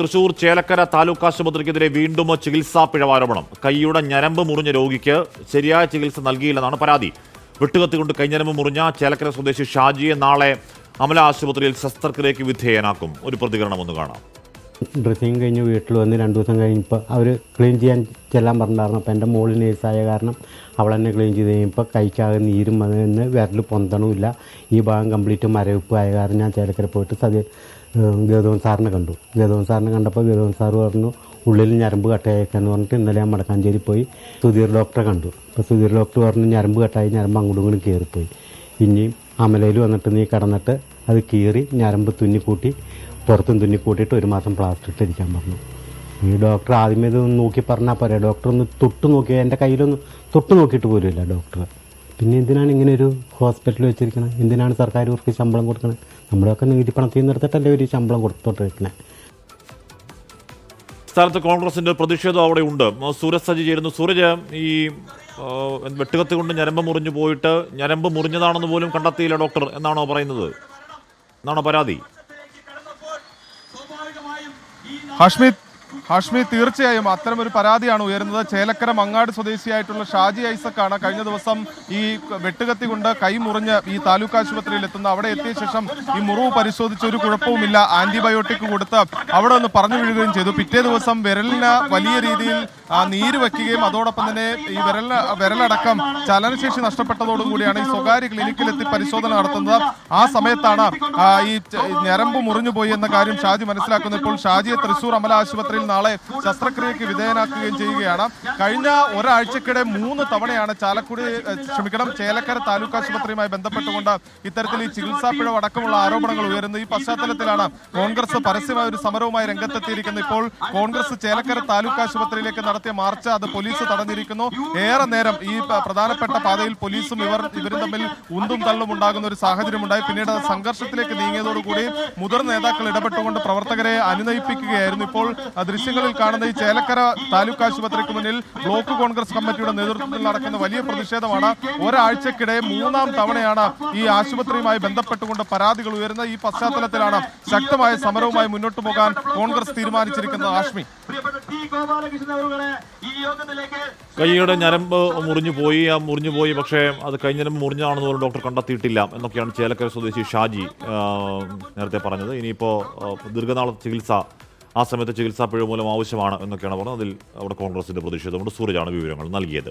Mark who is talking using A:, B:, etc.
A: തൃശൂർ ചേലക്കര താലൂക്ക് ആശുപത്രിക്കെതിരെ വീണ്ടും ചികിത്സാ പിഴവാരോപണം. കൈയുടെ ഞരമ്പ് മുറിഞ്ഞ രോഗിക്ക് ശരിയായ ചികിത്സ നൽകിയില്ലെന്നാണ് പരാതി. വിട്ടുകത്തിക്കൊണ്ട് കൈഞ്ഞരമ്പ് മുറിഞ്ഞ ചേലക്കര സ്വദേശി ഷാജിയെ നാളെ അമല ആശുപത്രിയിൽ ശസ്ത്രക്രിയയ്ക്ക് വിധേയനാക്കും. ഒരു പ്രതികരണം ഒന്ന് കാണാം.
B: ഡ്രസ്സിങ് കഴിഞ്ഞ് വീട്ടിൽ വന്ന് രണ്ട് ദിവസം കഴിഞ്ഞപ്പോൾ അവർ ക്ലീൻ ചെയ്യാൻ ചെല്ലാൻ പറഞ്ഞിട്ടുണ്ടായിരുന്നു. അപ്പോൾ എന്റെ മോളിൽ നേഴ്സായ കാരണം അവൾ തന്നെ ക്ലീൻ ചെയ്ത് കഴിഞ്ഞപ്പോൾ കൈക്കാകെ നീരും വന്ന് വിരൽ പൊന്തണമില്ല. ഈ ഭാഗം കംപ്ലീറ്റ് മരവിപ്പ് ആയ കാരണം ഞാൻ ചേലക്കര പോയിട്ട് സതി ഗൗതമൻ സാറിനെ കണ്ടു. ഗൗതമൻ സാറിനെ കണ്ടപ്പോൾ ഗൗതമൻ സാറ് പറഞ്ഞു ഉള്ളിൽ ഞരമ്പ് കട്ടയേക്കാന്ന് പറഞ്ഞിട്ട് ഇന്നലെ ഞാൻ മടക്കാഞ്ചേരി പോയി. സുധീർ ഡോക്ടറെ കണ്ടു. അപ്പോൾ സുധീർ ഡോക്ടർ പറഞ്ഞു ഞരമ്പ് കട്ടായി ഞരമ്പ് അങ്ങോട്ടും ഇങ്ങോട്ടും കയറിപ്പോയി. ഇനിയും അമലയിൽ വന്നിട്ട് നീ കടന്നിട്ട് അത് കീറി ഞരമ്പ് തുന്നിക്കൂട്ടി പുറത്തും തുന്നിക്കൂട്ടിയിട്ട് ഒരു മാസം പ്ലാസ്റ്റർ ഇട്ടിരിക്കാൻ പറഞ്ഞു. ഈ ഡോക്ടർ ആദ്യമേ ഇത് നോക്കി പറഞ്ഞാൽ പോരാ. ഡോക്ടർ ഒന്ന് തൊട്ട് നോക്കി എന്റെ കയ്യിലൊന്ന് തൊട്ട് നോക്കിയിട്ട് പോലുമില്ല ഡോക്ടർ പിന്നെ എന്തിനാണ് ഇങ്ങനെ ഒരു ഹോസ്പിറ്റൽ വെച്ചിരിക്കുന്നത് എന്തിനാണ് സർക്കാർ ഇവർക്ക് ശമ്പളം കൊടുക്കുന്നത് നമ്മളൊക്കെ നികുതി പണത്തിൽ നിർത്തിട്ടല്ലേ ഒരു ശമ്പളം കൊടുത്തോട്ടിരിക്കണേ
A: സ്ഥലത്ത് കോൺഗ്രസിന്റെ പ്രതിഷേധം അവിടെ ഉണ്ട്. സൂരജ് സജി ചേരുന്നു. സൂരജ് ഈ വെട്ടുകത്ത് കൊണ്ട് ഞരമ്പ് മുറിഞ്ഞു പോയിട്ട് ഞരമ്പ് മുറിഞ്ഞതാണെന്ന് പോലും കണ്ടെത്തിയില്ല ഡോക്ടർ എന്നാണോ പറയുന്നത്? എന്നാണോ പരാതി?
C: ഹാഷ്മി ഹാഷ്മി തീർച്ചയായും അത്തരമൊരു പരാതിയാണ് ഉയരുന്നത്. ചേലക്കര മങ്ങാട് സ്വദേശിയായിട്ടുള്ള ഷാജി ഐസക്കാണ് കഴിഞ്ഞ ദിവസം ഈ വെട്ടുകത്തി കൊണ്ട് കൈ മുറിഞ്ഞ് ഈ താലൂക്ക് ആശുപത്രിയിൽ എത്തുന്നത്. അവിടെ എത്തിയ ശേഷം ഈ മുറിവ് പരിശോധിച്ച് ഒരു കുഴപ്പവുമില്ല. ആന്റിബയോട്ടിക് കൊടുത്ത് അവിടെ ഒന്ന് പറഞ്ഞു വീഴുകയും ചെയ്തു. പിറ്റേ ദിവസം വിരലിന് വലിയ രീതിയിൽ നീര് വയ്ക്കുകയും അതോടൊപ്പം തന്നെ ഈ വിരൽ വിരലടക്കം ചലനശേഷി നഷ്ടപ്പെട്ടതോടുകൂടിയാണ് ഈ സ്വകാര്യ ക്ലിനിക്കിലെത്തി പരിശോധന നടത്തുന്നത്. ആ സമയത്താണ് ഈ ഞരമ്പ് മുറിഞ്ഞു പോയി എന്ന കാര്യം ഷാജി മനസ്സിലാക്കുന്നത്. ഇപ്പോൾ ഷാജിയെ തൃശൂർ അമല ആശുപത്രിയിൽ നാളെ ശസ്ത്രക്രിയക്ക് വിധേയനാക്കുകയും ചെയ്യുകയാണ്. കഴിഞ്ഞ ഒരാഴ്ചക്കിടെ മൂന്ന് തവണയാണ് ചാലക്കുടി ക്ഷമിക്കണം ചേലക്കര താലൂക്ക് ആശുപത്രിയുമായി ബന്ധപ്പെട്ടുകൊണ്ട് ഇത്തരത്തിൽ ഈ ചികിത്സാ പിഴവ് അടക്കമുള്ള ആരോപണങ്ങൾ ഉയരുന്നത് ഈ പശ്ചാത്തലത്തിലാണ് കോൺഗ്രസ് പരസ്യമായ ഒരു സമരവുമായി രംഗത്തെത്തിയിരിക്കുന്നത്. ഇപ്പോൾ കോൺഗ്രസ് ചേലക്കര താലൂക്ക് ആശുപത്രിയിലേക്ക് നടത്തിയ മാർച്ച് അത് പോലീസ് തടഞ്ഞിരിക്കുന്നു. ഏറെ നേരം ഈ പ്രധാനപ്പെട്ട പാതയിൽ പോലീസും ഇവർ ഇവരും തമ്മിൽ ഉന്തും തള്ളും ഉണ്ടാകുന്ന ഒരു സാഹചര്യമുണ്ടായി. പിന്നീട് സംഘർഷത്തിലേക്ക് നീങ്ങിയതോടുകൂടി മുതിർന്ന നേതാക്കൾ ഇടപെട്ടുകൊണ്ട് പ്രവർത്തകരെ അനുനയിപ്പിക്കുകയായിരുന്നു. ഇപ്പോൾ ആ ദൃശ്യങ്ങളിൽ കാണുന്ന ഈ ചേലക്കര താലൂക്ക് ആശുപത്രിക്ക് മുന്നിൽ ബ്ലോക്ക് കോൺഗ്രസ് കമ്മിറ്റിയുടെ നേതൃത്വത്തിൽ നടക്കുന്ന വലിയ പ്രതിഷേധമാണ്. ഒരാഴ്ചക്കിടെ മൂന്നാം തവണയാണ് ഈ ആശുപത്രിയുമായി ബന്ധപ്പെട്ടുകൊണ്ട് പരാതികൾ ഉയരുന്നത്. ഈ പശ്ചാത്തലത്തിലാണ് ശക്തമായ സമരവുമായി മുന്നോട്ട് പോകാൻ കോൺഗ്രസ് തീരുമാനിച്ചിരിക്കുന്നത്. ആഷ്മി.
A: കൈയുടെ ഞരമ്പ് മുറിഞ്ഞു പോയി. ആ മുറിഞ്ഞു പോയി പക്ഷേ അത് കൈഞ്ഞരമ്പ് മുറിഞ്ഞതാണെന്ന് പോലും ഡോക്ടർ കണ്ടെത്തിയിട്ടില്ല എന്നൊക്കെയാണ് ചേലക്കര സ്വദേശി ഷാജി നേരത്തെ പറഞ്ഞത്. ഇനിയിപ്പോൾ ദീർഘനാള ചികിത്സ ആ സമയത്ത് ചികിത്സാ പിഴവ് മൂലം ആവശ്യമാണ് എന്നൊക്കെയാണ് പറഞ്ഞത്. അതിൽ അവിടെ കോൺഗ്രസിന്റെ പ്രതിഷേധമുണ്ട് സൂരജാണ് വിവരങ്ങൾ നൽകിയത്.